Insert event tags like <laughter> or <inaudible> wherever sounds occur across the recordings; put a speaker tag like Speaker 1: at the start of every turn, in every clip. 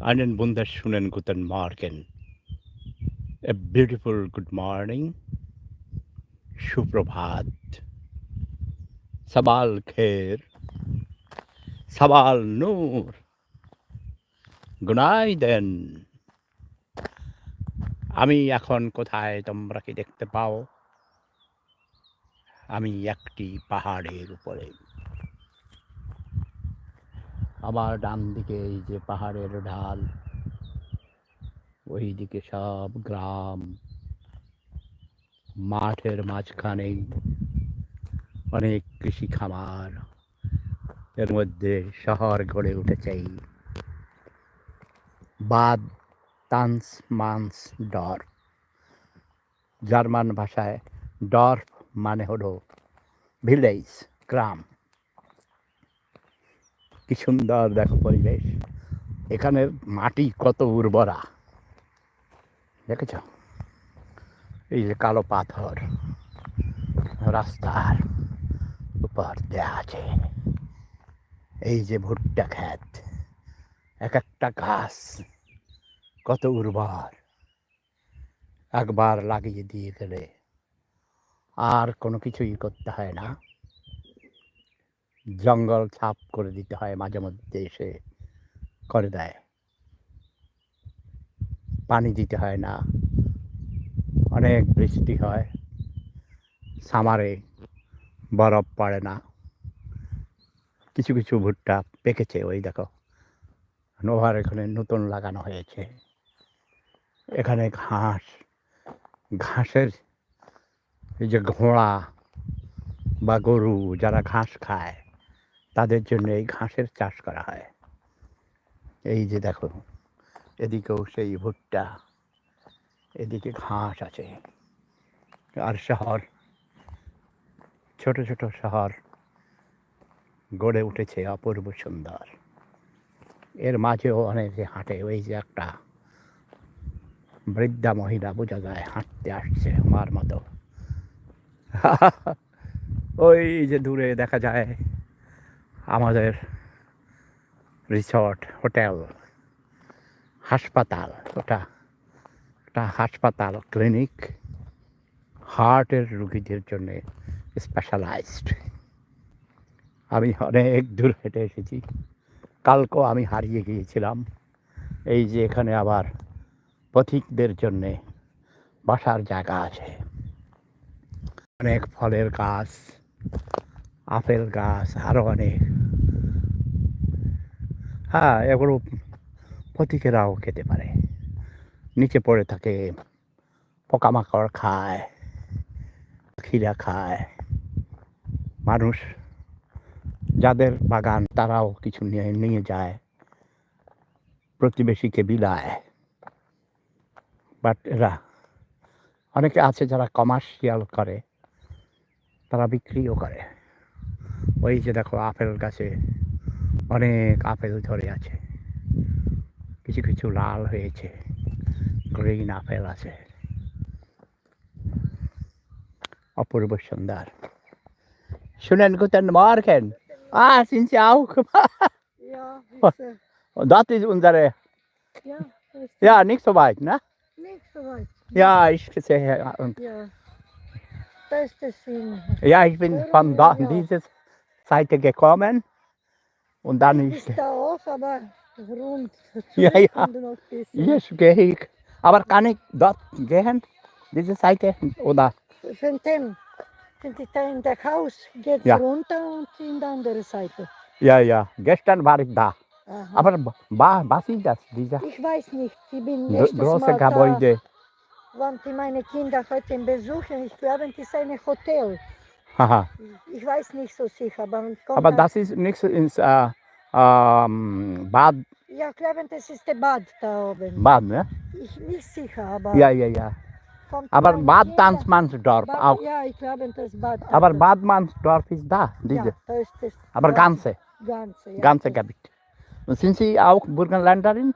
Speaker 1: Einen wunderschönen guten Morgen. A beautiful good morning. সুপ্রভাত সাবাল খের সাবাল নূর গুনাইদেন আমি এখন কোথায় তোমরা কি দেখতে পাও আমি একটি পাহাড়ের উপরে আমার ডান দিকে এই যে পাহাড়ের ঢাল, ওইদিকে সব গ্রাম, মাঠের মাঝখানে অনেক কৃষি খামার, এর মধ্যে শহর গড়ে উঠেছে বাদ তান্স মান্স ডর। জার্মান ভাষায় ডর্ফ মানে হলো ভিলেজ, গ্রাম। কি সুন্দর দেখো পরিবেশ। এখানের মাটি কত উর্বরা। দেখেছ? এই যে কালো পাথর, রাস্তার উপর দেয়া আছে। এই যে ভুট্টা ক্ষেত, এক একটা ঘাস কত উর্বর। একবার লাগিয়ে দিয়ে গেলে আর কোনো কিছুই করতে হয় না। জঙ্গল ছাপ করে দিতে হয় মাঝে মধ্যে এসে করে দেয়। পানি দিতে হয় না। অনেক বৃষ্টি হয়। সামারে বরফ পড়ে না। কিছু কিছু ভুট্টা পেকেছে, ওই দেখো। নোভার এখানে নতুন লাগানো হয়েছে। এখানে ঘাস, ঘাসের এই যে ঘোড়া বা গরু যারা ঘাস খায় তাদের জন্য এই ঘাসের চাষ করা হয়। এই যে দেখো, এদিকেও সেই ভুট্টা, এদিকে ঘাস আছে। আর শহর, ছোট ছোট শহর গড়ে উঠেছে অপূর্ব সুন্দর। এর মাঝেও অনেকে হাঁটে, ওই যে একটা বৃদ্ধা মহিলা বোঝা যায় হাঁটতে আসছে আমার মতো। <laughs> ওই যে দূরে দেখা যায় আমাদের রিসর্ট হোটেল হাসপাতাল, ওটা একটা হাসপাতাল ক্লিনিক হার্টের রুগীদের জন্যে স্পেশালাইজড আমি অনেক দূর হেঁটে এসেছি। কালকেও আমি হারিয়ে গিয়েছিলাম। এই যে এখানে আবার পথিকদের জন্যে বসার জায়গা আছে। অনেক ফলের গাছ, আপেল গাছ, আরও অনেক। হ্যাঁ এগুলো পথিকেরাও খেতে পারে। নিচে পড়ে থাকে, পোকামাকড় খায় খিরা খায়। মানুষ যাদের বাগান, তারাও কিছু নিয়ে নিয়ে যায়, প্রতিবেশীকে বিলায়। বাট এরা, অনেকে আছে যারা কমার্শিয়াল করে, তারা বিক্রিও করে। ওই যে দেখো, আপেল গাছে অনেক আপেল ধরে আছে কিছু কিছু লাল হয়েছে গ্রিন আপেল আছে অপূর্ব সুন্দর শুনেন guten Morgen. Ah, sind Sie auch?
Speaker 2: Ja,
Speaker 1: Was?
Speaker 2: ist, äh,
Speaker 1: Und das ist unsere,
Speaker 2: ja, ist
Speaker 1: ja, nicht so weit, ne?
Speaker 2: nicht so weit.
Speaker 1: Ja, ich sehe, und,
Speaker 2: Ja. Da ist das in
Speaker 1: ja, ich bin von da,
Speaker 2: Ja.
Speaker 1: dieser Seite gekommen und dann
Speaker 2: bis
Speaker 1: ist,
Speaker 2: da auf, aber rund. <laughs>
Speaker 1: Ja, ja. jetzt gehe ich. Aber kann ich dort gehen, diese Seite, oder?
Speaker 2: Von dem, wenn ich da in der Haus geht
Speaker 1: Ja.
Speaker 2: runter und in die andere Seite.
Speaker 1: Ja, ja, gestern war ich da.
Speaker 2: Aha.
Speaker 1: Aber wa- was ist das, dieser
Speaker 2: ich weiß nicht, ich bin
Speaker 1: große Gebäude?
Speaker 2: da, wann die meine Kinder heute besuchen. Ich glaube, das ist ein Hotel.
Speaker 1: Haha.
Speaker 2: Ich weiß nicht so sicher, aber,
Speaker 1: Aber
Speaker 2: da-
Speaker 1: das ist nichts ins äh, ähm, Bad,
Speaker 2: Ja, ich glaube, das ist der Bad da oben.
Speaker 1: Bad, ne?
Speaker 2: Ich nicht sicher, aber.
Speaker 1: Ja, ja, ja. Aber Bad Tanzmannsdorf auch.
Speaker 2: Ja, ich glaube, das Bad.
Speaker 1: Aber
Speaker 2: auch.
Speaker 1: Bad Mannsdorf ist da, diese.
Speaker 2: Ja, da ist das.
Speaker 1: Aber ganze,
Speaker 2: Ganze, ja.
Speaker 1: ganze Gebiet. Und sind Sie auch Burgenländerin?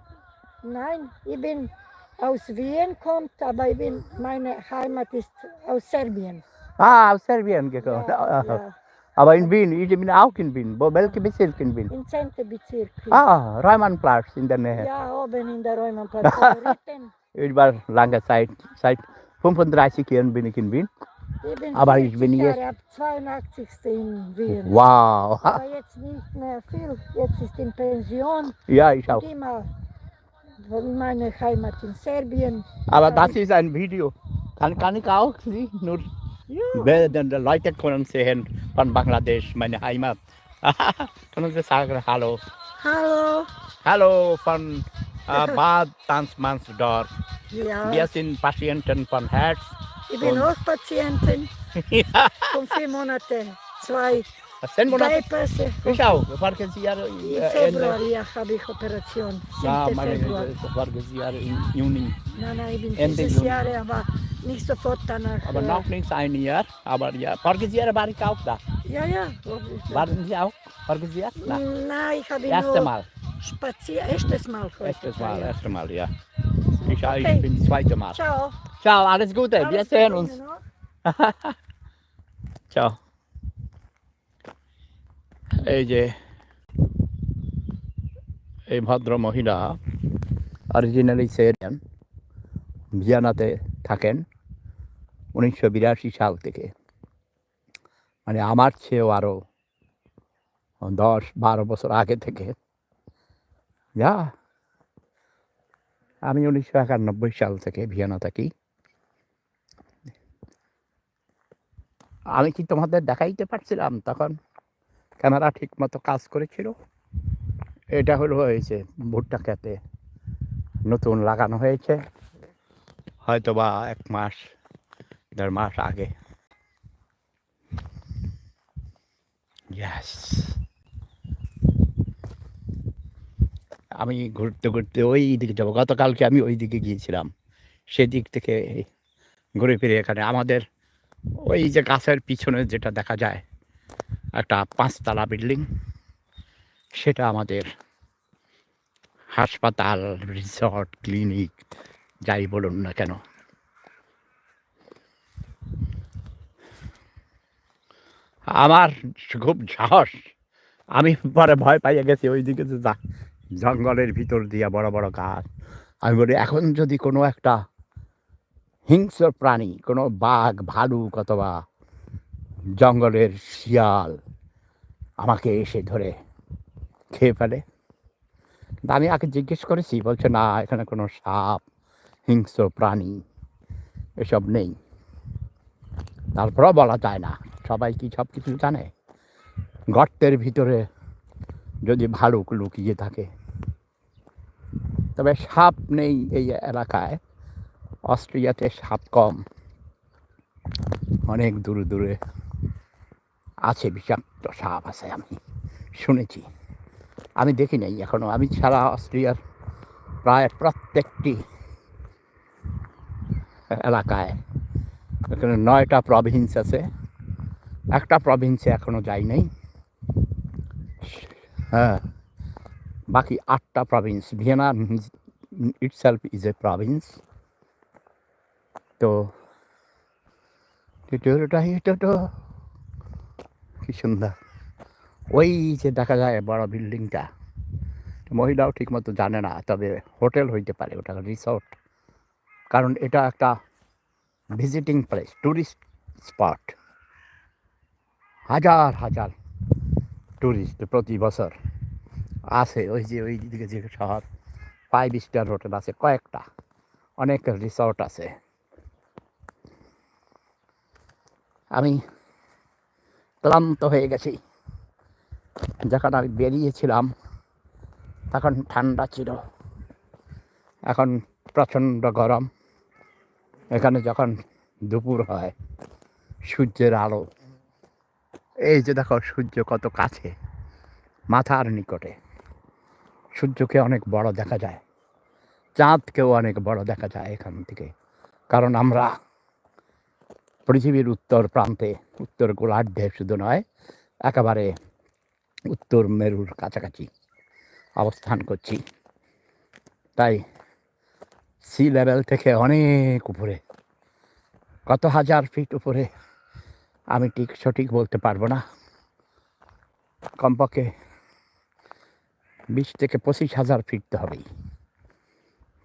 Speaker 2: Nein, ich bin aus Wien kommt, aber ich bin, meine Heimat ist aus Serbien.
Speaker 1: Ah, aus Serbien gekommen.
Speaker 2: Ja, <laughs>
Speaker 1: ja. Aber in Wien, ich bin auch in Wien. Wo, welche Bezirk in Wien?
Speaker 2: Im 10. Bezirk.
Speaker 1: Ah, Reumannplatz in der Nähe.
Speaker 2: Ja, oben in der. Favoriten. <laughs>
Speaker 1: Ich war lange Zeit, seit 35 Jahren bin ich in Wien.
Speaker 2: Ich
Speaker 1: Aber ich
Speaker 2: 40
Speaker 1: bin jetzt-
Speaker 2: Jahre, ab 82. in Wien.
Speaker 1: Wow. <laughs>
Speaker 2: Aber jetzt nicht mehr viel. Jetzt ist in Pension.
Speaker 1: Ja, ich auch.
Speaker 2: Und immer in meine Heimat in Serbien.
Speaker 1: Aber das ist ein Video. Kann, kann ich auch sehen. Nur Leute können sehen von Bangladesch, meine Heimat. <laughs> können Sie sagen Hallo.
Speaker 2: hallo.
Speaker 1: Hallo von äh, <laughs> Bad Tansmansdorf.
Speaker 2: Ja,
Speaker 1: Wir sind Patienten von Herz.
Speaker 2: ich bin auch Patientin. <laughs>
Speaker 1: ja,
Speaker 2: Von vier Monaten. Zwei
Speaker 1: zehn Monate.
Speaker 2: Bypässe.
Speaker 1: Ich auch. Voriges Jahr
Speaker 2: Im
Speaker 1: äh,
Speaker 2: Februar ja, habe ich Operation. 7.
Speaker 1: Ja, meine voriges Jahr im Juni.
Speaker 2: Nein, nein, ich bin
Speaker 1: Ende
Speaker 2: dieses
Speaker 1: Juni.
Speaker 2: Jahr, aber nicht sofort danach.
Speaker 1: Aber
Speaker 2: äh,
Speaker 1: noch nicht ein Jahr. Aber ja, voriges Jahr war ich auch da.
Speaker 2: Ja, ja.
Speaker 1: Waren Sie auch voriges Jahr? Da.
Speaker 2: Nein, ich habe
Speaker 1: Erste
Speaker 2: nur
Speaker 1: Mal.
Speaker 2: spaziert. Erstes Mal heute.
Speaker 1: Erstes Mal,
Speaker 2: ja.
Speaker 1: erste Mal, ja. Ich, auch,
Speaker 2: Okay.
Speaker 1: ich bin das zweite Mal.
Speaker 2: Ciao.
Speaker 1: Ciao, alles Gute. Wir
Speaker 2: Alles
Speaker 1: sehen
Speaker 2: Gute
Speaker 1: uns.
Speaker 2: Ihnen noch. <laughs>
Speaker 1: Ciao. এই যে এই ভদ্র মহিলা originally সেরিয়ান ভিয়ানাতে থাকেন উনিশশো বিরাশি সাল থেকে। মানে আমার চেয়েও আরও দশ বারো বছর আগে থেকে। যা। আমি উনিশশো একানব্বই সাল থেকে ভিয়ানা থাকি। আমি কি তোমাদের দেখাইতে পারছিলাম তখন? ক্যামেরা ঠিক মতো কাজ করেছিল? এটা হলো হয়েছে ভুট্টা খেতে নতুন লাগানো হয়েছে। হয়তো বা এক মাস দেড় মাস আগে Yes. আমি ঘুরতে ঘুরতে ওই দিকে যাব। গতকালকে আমি ওই দিকে গিয়েছিলাম। সেদিক থেকে ঘুরে ফিরে এখানে আমাদের ওই যে গাছের পিছনে যেটা দেখা যায়, একটা পাঁচতলা বিল্ডিং, সেটা আমাদের হাসপাতাল, রিসর্ট, ক্লিনিক, যাই বলুন না কেন। আমার খুব সাহস। আমি পরে ভয় পাইয়ে গেছি, ওইদিকে যে যা- জঙ্গলের ভিতর দিয়া বড় বড় গাছ। আমি বলি, এখন যদি কোনো একটা হিংস্র প্রাণী, কোনো বাঘ, ভালুক অথবা জঙ্গলের শিয়াল আমাকে এসে ধরে খেয়ে ফেলে আমি আগে জিজ্ঞেস করেছি, বলছে, না, এখানে কোনো সাপ, হিংস্র প্রাণী, এসব নেই। তারপরেও বলা যায় না। সবাই কি সব কিছু জানে? গর্তের ভিতরে যদি ভালুক লুকিয়ে থাকে। তবে সাপ নেই এই এলাকায়। অস্ট্রিয়াতে সাপ কম। অনেক দূরে দূরে আছে বিষাক্ত সাপ আছে আমি শুনেছি। আমি দেখি নাই এখনও। আমি সারা অস্ট্রিয়ার প্রায় প্রত্যেকটি এলাকায়। এখানে নয়টা প্রভিন্স আছে। একটা প্রভিন্সে এখনও যাই নাই। হ্যাঁ বাকি আটটা province Vienna itself is a province তো তো কি সুন্দর। ওই যে দেখা যায় বড় বিল্ডিংটা, মহিলাও ঠিকমতো জানে না, তবে হোটেল হইতে পারে, ওটা রিসর্ট কারণ এটা একটা ভিজিটিং প্লেস ট্যুরিস্ট স্পট হাজার হাজার ট্যুরিস্ট প্রতি বছর আছে ওই যে, ওই দিকে যে শহর ফাইভ স্টার হোটেল আছে, কয়েকটা। অনেক রিসর্ট আছে। আমি ক্লান্ত হয়ে গেছি। যখন আমি বেরিয়েছিলাম, তখন ঠান্ডা ছিল। এখন প্রচণ্ড গরম। এখানে যখন দুপুর হয়, সূর্যের আলো এই যে দেখো সূর্য কত কাছে, মাথার নিকটে। সূর্যকে অনেক বড় দেখা যায়, চাঁদকেও অনেক বড় দেখা যায় এখান থেকে। কারণ আমরা পৃথিবীর উত্তর প্রান্তে, উত্তর গোলার্ধে শুধু নয়, একেবারে উত্তর মেরুর কাছাকাছি অবস্থান করছি। তাই সি লেভেল থেকে অনেক উপরে, কত হাজার ফিট উপরে আমি ঠিক সঠিক বলতে পারব না। কমপক্ষে বিশ থেকে পঁচিশ হাজার ফিট হবেই।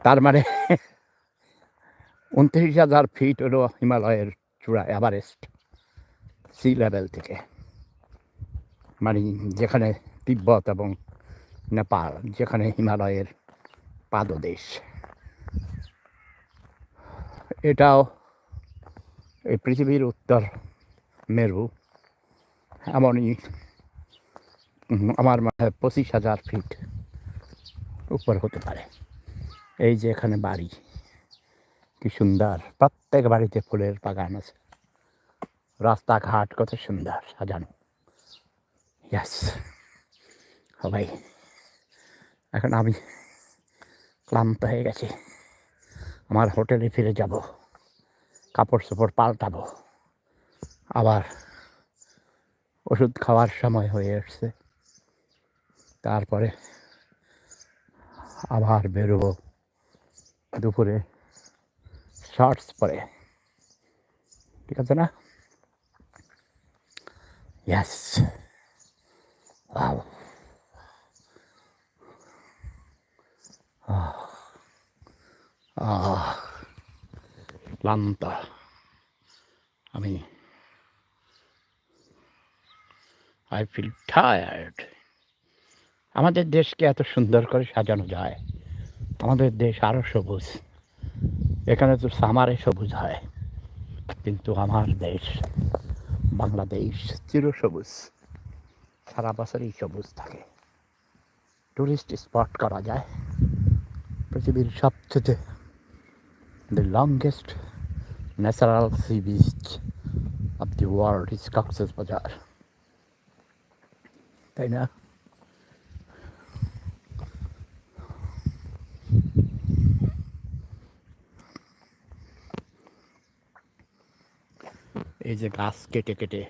Speaker 1: তার মানে উনত্রিশ হাজার ফিট হলো হিমালয়ের চূড়া এভারেস্ট সি লেভেল থেকে। মানে যেখানে তিব্বত এবং নেপাল, যেখানে হিমালয়ের পাদদেশ। এটাও এই পৃথিবীর উত্তর মেরু। এমনই আমার মনে হয় পঁচিশ হাজার ফিট উপর হতে পারে। এই যে এখানে বাড়ি, কি সুন্দর। প্রত্যেক বাড়িতে ফুলের বাগান আছে। রাস্তাঘাট কত সুন্দর সাজানো। ইয়াস সবাই এখন আমি ক্লান্ত হয়ে গেছি। আমার হোটেলে ফিরে যাব, কাপড় চোপড় পাল্টাবো। আবার ওষুধ খাওয়ার সময় হয়ে এসছে তারপরে আবার বেরোবো দুপুরে শর্টস পরে। ঠিক আছে না? ইয়াস ক্লান্ত। আমি আই ফিল টায়ার্ড আমাদের দেশকে এত সুন্দর করে সাজানো যায়। আমাদের দেশ আরও সবুজ। এখানে তো সামারে সবুজ হয়। কিন্তু আমার দেশ, বাংলাদেশ চির সবুজ। সারা বছরই সবুজ থাকে। টুরিস্ট স্পট করা যায়। পৃথিবীর সবচেয়ে the longest natural sea beach of the world is Cox's Bazar তাই না? এই যে গাছ কেটে কেটে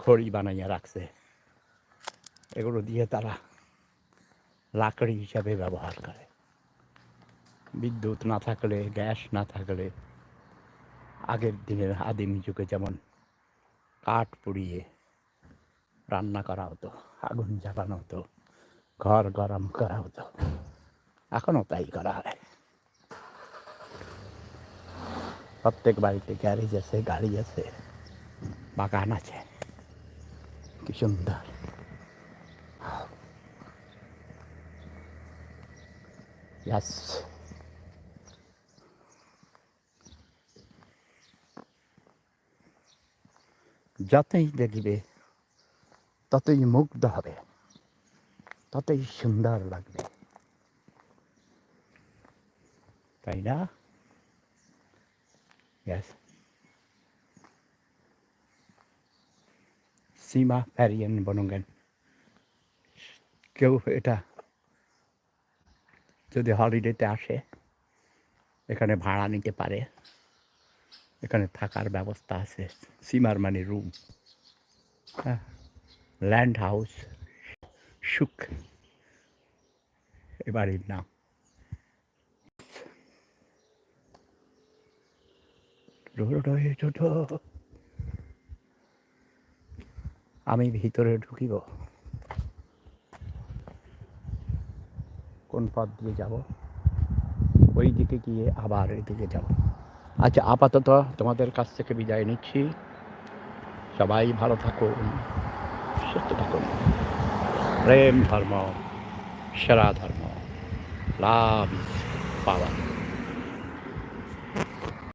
Speaker 1: খড়ি বানাইয়া রাখছে, এগুলো দিয়ে তারা লাকড়ি হিসাবে ব্যবহার করে। বিদ্যুৎ না থাকলে, গ্যাস না থাকলে, আগের দিনের আদিম যুগে যেমন কাঠ পুড়িয়ে রান্না করা হতো আগুন জ্বালানো হতো ঘর গরম করা হতো এখনও তাই করা হয়। প্রত্যেক বাড়িতে গ্যারেজ আছে, গাড়ি আছে, বাগান আছে। কি সুন্দর। যতই দেখবে ততই মুগ্ধ হবে, ততই সুন্দর লাগবে। তাই না. সীমা ফ্যারিয়ান বনঙ্গেন। কেউ এটা যদি হলিডেতে আসে, এখানে ভাড়া নিতে পারে। এখানে থাকার ব্যবস্থা আছে, সীমার মানে রুম হ্যাঁ। ল্যান্ড হাউস সুখ এ বাড়ির নাম আমি ভিতরে ঢুকিব। কোন পথ দিয়ে যাব? ওই দিকে গিয়ে আবার এদিকে যাব। আচ্ছা আপাতত তোমাদের কাছ থেকে বিদায় নিচ্ছি। সবাই ভালো থাকুন। সুস্থ থাকুন প্রেম ধর্ম সেরা ধর্ম। Love is